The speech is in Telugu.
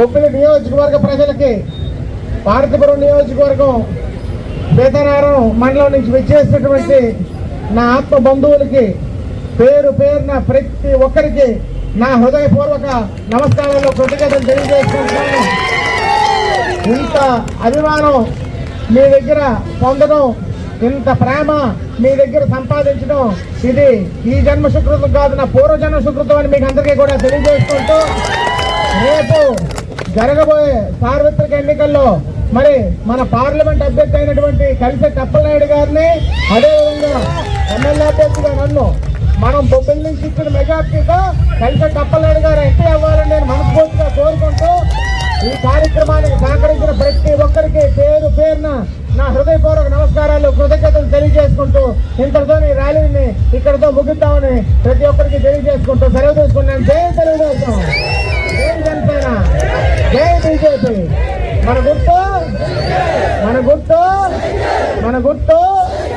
బొబ్బిలి నియోజకవర్గ ప్రజలకి భారతపురం నియోజకవర్గం బేతనారం మండలం నుంచి విచ్చేసినటువంటి నా ఆత్మ బంధువులకి పేరు పేరున ప్రతి ఒక్కరికి నా హృదయపూర్వక నమస్కారాలు కృతజ్ఞతలు తెలియజేస్తున్నాను. ఇంత అభిమానం మీ దగ్గర పొందడం ఇంత ప్రేమ మీ దగ్గర సంపాదించడం ఇది ఈ జన్మ సుకృతం కాదు నా పూర్వజన్మ సుకృతం అని మీకు అందరికీ కూడా తెలియజేసుకుంటూ రేపు జరగబోయే సార్వత్రిక ఎన్నికల్లో మరి మన పార్లమెంట్ అభ్యర్థి అయినటువంటి కలిసే కప్పలనాయుడు గారిని అదేవిధంగా ఎమ్మెల్యే అభ్యర్థిగా నన్ను మనం బొబ్బిల్ నుంచి ఇచ్చిన మెజార్టీతో కలిసే కప్పలనాయుడు గారు ఎంపీ అవ్వాలని నేను మనస్ఫూర్తిగా కోరుకుంటూ ఈ కార్యక్రమానికి సహకరించిన ప్రతి ఒక్కరికి పేరు పేరున నా హృదయపూర్వక నమస్కారాలు కృతజ్ఞతలు తెలియజేసుకుంటూ ఇంతటితో ఈ ర్యాలీని ఇక్కడితో ముగిద్దామని ప్రతి ఒక్కరికి తెలియజేసుకుంటూ సెలవు తీసుకున్నాను. జై తెలుగుదేశం! బీజేపీ మన గుర్తు మన గుర్తు మన గుర్తు